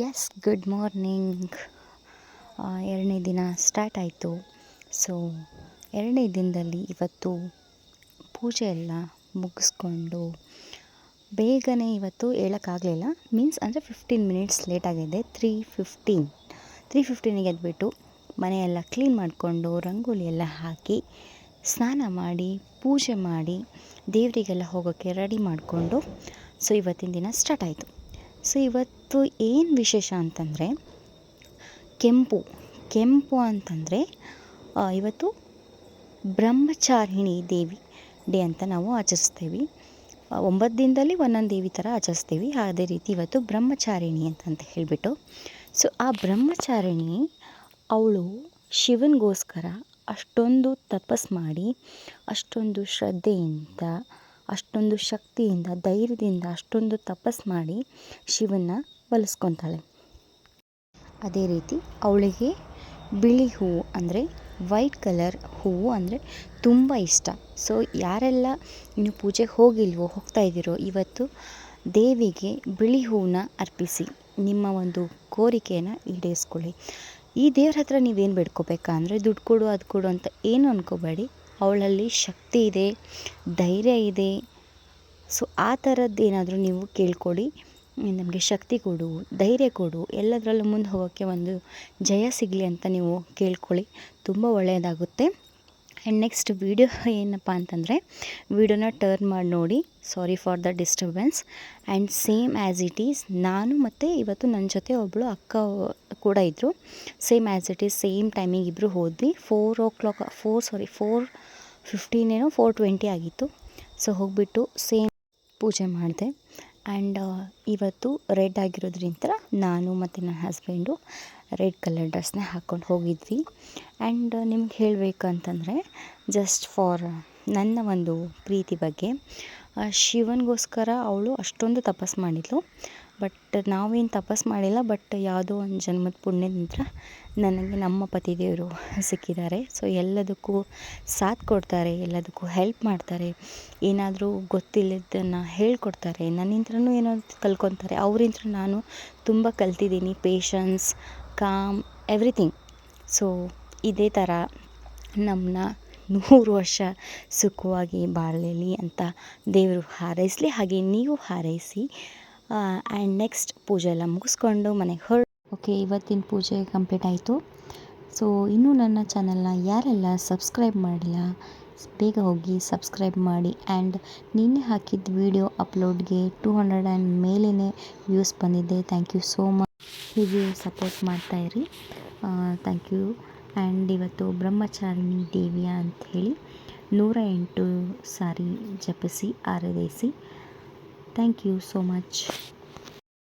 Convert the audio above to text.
Yes good morning ಎರಡನೇ ದಿನ start ಆಯಿತು. ಸೊ ಎರಡನೇ ದಿನದಲ್ಲಿ ಇವತ್ತು ಪೂಜೆ ಎಲ್ಲ ಮುಗಿಸ್ಕೊಂಡು ಬೇಗನೆ ಇವತ್ತು ಹೇಳೋಕ್ಕಾಗಲಿಲ್ಲ ಮೀನ್ಸ್ ಅಂದರೆ ಫಿಫ್ಟೀನ್ ಮಿನಿಟ್ಸ್ ಲೇಟ್ ಆಗಿದೆ. ತ್ರೀ ಫಿಫ್ಟೀನ್ ತ್ರೀ ಫಿಫ್ಟೀನಿಗೆ ಎದ್ಬಿಟ್ಟು ಮನೆಯೆಲ್ಲ ಕ್ಲೀನ್ ಮಾಡಿಕೊಂಡು ರಂಗೋಲಿ ಎಲ್ಲ ಹಾಕಿ ಸ್ನಾನ ಮಾಡಿ, ಪೂಜೆ ಮಾಡಿ ದೇವರಿಗೆಲ್ಲ ಹೋಗೋಕ್ಕೆ ರೆಡಿ ಮಾಡಿಕೊಂಡು ಸೊ ಇವತ್ತಿನ ದಿನ ಸ್ಟಾರ್ಟ್ ಆಯಿತು. ಸೊ ಇವತ್ತು ಏನು ವಿಶೇಷ ಅಂತಂದರೆ ಕೆಂಪು. ಕೆಂಪು ಅಂತಂದರೆ ಇವತ್ತು ಬ್ರಹ್ಮಚಾರಿಣಿ ದೇವಿ ಡೇ ಅಂತ ನಾವು ಆಚರಿಸ್ತೀವಿ. ಒಂಬತ್ತು ದಿನದಲ್ಲಿ ಒಂದೊಂದು ದೇವಿ ಥರ ಆಚರಿಸ್ತೀವಿ. ಅದೇ ರೀತಿ ಇವತ್ತು ಬ್ರಹ್ಮಚಾರಿಣಿ ಅಂತಂತ ಹೇಳಿಬಿಟ್ಟು. ಸೊ ಆ ಬ್ರಹ್ಮಚಾರಿಣಿ ಅವಳು ಶಿವನಿಗೋಸ್ಕರ ಅಷ್ಟೊಂದು ತಪಸ್ ಮಾಡಿ, ಅಷ್ಟೊಂದು ಶ್ರದ್ಧೆಯಿಂದ ಅಷ್ಟೊಂದು ಶಕ್ತಿಯಿಂದ, ಧೈರ್ಯದಿಂದ ಅಷ್ಟೊಂದು ತಪಸ್ ಮಾಡಿ ಶಿವನ್ನ ಒಲಿಸ್ಕೊತಾಳೆ ಅದೇ ರೀತಿ ಅವಳಿಗೆ ಬಿಳಿ ಹೂವು ಅಂದರೆ ವೈಟ್ ಕಲರ್ ಹೂವು ಅಂದರೆ ತುಂಬ ಇಷ್ಟ. ಸೊ ಯಾರೆಲ್ಲ ಇನ್ನು ಪೂಜೆಗೆ ಹೋಗಿಲ್ವೋ, ಹೋಗ್ತಾ ಇದ್ದೀರೋ ಇವತ್ತು ದೇವಿಗೆ ಬಿಳಿ ಹೂವನ್ನ ಅರ್ಪಿಸಿ ನಿಮ್ಮ ಒಂದು ಕೋರಿಕೆಯನ್ನು ಈಡೇರಿಸ್ಕೊಳ್ಳಿ. ಈ ದೇವ್ರ ಹತ್ರ ನೀವೇನು ಬೇಡ್ಕೋಬೇಕಾ ಅಂದರೆ ದುಡ್ಡು ಕೊಡು, ಅದು ಕೊಡು ಅಂತ ಏನು ಅಂದ್ಕೋಬೇಡಿ ಅವಳಲ್ಲಿ ಶಕ್ತಿ ಇದೆ, ಧೈರ್ಯ ಇದೆ. ಸೊ ಆ ಥರದ್ದು ಏನಾದರೂ ನೀವು ಕೇಳ್ಕೊಳ್ಳಿ. ನಮಗೆ ಶಕ್ತಿ ಕೊಡು, ಧೈರ್ಯ ಕೊಡು. ಎಲ್ಲದರಲ್ಲೂ ಮುಂದೆ ಹೋಗೋಕ್ಕೆ ಒಂದು ಜಯ ಸಿಗಲಿ ಅಂತ ನೀವು ಕೇಳ್ಕೊಳ್ಳಿ. ತುಂಬ ಒಳ್ಳೆಯದಾಗುತ್ತೆ. ಆ್ಯಂಡ್ ನೆಕ್ಸ್ಟ್ ವೀಡಿಯೋ ಏನಪ್ಪ ಅಂತಂದರೆ ವೀಡಿಯೋನ ಟರ್ನ್ ಮಾಡಿ ನೋಡಿ. Sorry for the disturbance and same as it is ನಾನು ಮತ್ತು ಇವತ್ತು ನನ್ನ ಜೊತೆ ಒಬ್ಬಳು ಅಕ್ಕ ಕೂಡ ಇದ್ದರು same as it is same ಟೈಮಿಗೆ ಇಬ್ಬರು ಹೋದ್ವಿ. Four o'clock four sorry four ಫಿಫ್ಟೀನೇನೋ four twenty ಆಗಿತ್ತು. ಸೊ ಹೋಗಿಬಿಟ್ಟು ಸೇಮ್ ಪೂಜೆ ಮಾಡಿದೆ. ಆ್ಯಂಡ್ ಇವತ್ತು ರೆಡ್ ಆಗಿರೋದ್ರಿಂದ ನಾನು ಮತ್ತು ನನ್ನ ಹಸ್ಬೆಂಡು ರೆಡ್ ಕಲರ್ ಡ್ರೆಸ್ನೇ ಹಾಕ್ಕೊಂಡು ಹೋಗಿದ್ವಿ. ಆ್ಯಂಡ್ ನಿಮ್ಗೆ ಹೇಳಬೇಕು ಅಂತಂದರೆ ಜಸ್ಟ್ ಫಾರ್ ನನ್ನ ಒಂದು ಪ್ರೀತಿ ಬಗ್ಗೆ ಶಿವನಿಗೋಸ್ಕರ ಅವಳು ಅಷ್ಟೊಂದು ತಪಸ್ಸು ಮಾಡಿದ್ಲು. ಬಟ್ ನಾವೇನು ತಪಸ್ಸು ಮಾಡಿಲ್ಲ, ಬಟ್ ಯಾವುದೋ ಒಂದು ಜನ್ಮದ ಪುಣ್ಯದಿಂದ ನನಗೆ ನಮ್ಮ ಪತಿದೇವರು ಸಿಕ್ಕಿದ್ದಾರೆ. ಸೊ ಎಲ್ಲದಕ್ಕೂ ಸಾಥ್ ಕೊಡ್ತಾರೆ, ಎಲ್ಲದಕ್ಕೂ ಹೆಲ್ಪ್ ಮಾಡ್ತಾರೆ. ಏನಾದರೂ ಗೊತ್ತಿಲ್ಲದನ್ನು ಹೇಳ್ಕೊಡ್ತಾರೆ. ನನ್ನಿಂದನೂ ಏನೋ ಕಲ್ಕೊತಾರೆ. ಅವರಿಂತ್ರ ನಾನು ತುಂಬ ಕಲ್ತಿದ್ದೀನಿ. ಪೇಷನ್ಸ್ ಕಾಮ್ ಎವ್ರಿಥಿಂಗ್ ಸೊ ಇದೇ ಥರ ನಮ್ಮನ್ನ ನೂರು ವರ್ಷ ಸುಖವಾಗಿ ಬಾಳಲಿ ಅಂತ ದೇವರು ಹಾರೈಸಲಿ. ಹಾಗೆ ನೀವು ಹಾರೈಸಿ. ಆ್ಯಂಡ್ ನೆಕ್ಸ್ಟ್ ಪೂಜೆ ಎಲ್ಲ ಮುಗಿಸ್ಕೊಂಡು ಮನೆಗೆ ಹೊರ ಓಕೆ ಇವತ್ತಿನ ಪೂಜೆ ಕಂಪ್ಲೀಟ್ ಆಯಿತು. ಸೊ ಇನ್ನೂ ನನ್ನ ಚಾನಲ್ನ ಯಾರೆಲ್ಲ ಸಬ್ಸ್ಕ್ರೈಬ್ ಮಾಡಿಲ್ಲ ಬೇಗ ಹೋಗಿ ಸಬ್ಸ್ಕ್ರೈಬ್ ಮಾಡಿ ಆ್ಯಂಡ್ ನಿನ್ನೆ ಹಾಕಿದ ವಿಡಿಯೋ ಅಪ್ಲೋಡ್ಗೆ ಟೂ ಹಂಡ್ರೆಡ್ ಆ್ಯಂಡ್ ಮೇಲೇ ವ್ಯೂಸ್ ಬಂದಿದೆ. ಥ್ಯಾಂಕ್ ಯು ಸೋ ಮಚ್ ಹೀಗೆ ಸಪೋರ್ಟ್ ಮಾಡ್ತಾಯಿರಿ ಥ್ಯಾಂಕ್ ಯು ಆ್ಯಂಡ್ ಇವತ್ತು ಬ್ರಹ್ಮಚಾರಿಣಿ ದೇವಿಯ ಅಂಥೇಳಿ ನೂರ ಎಂಟು ಸಾರಿ ಜಪಿಸಿ ಆರೈಸಿ ಥ್ಯಾಂಕ್ ಯು ಸೋ ಮಚ್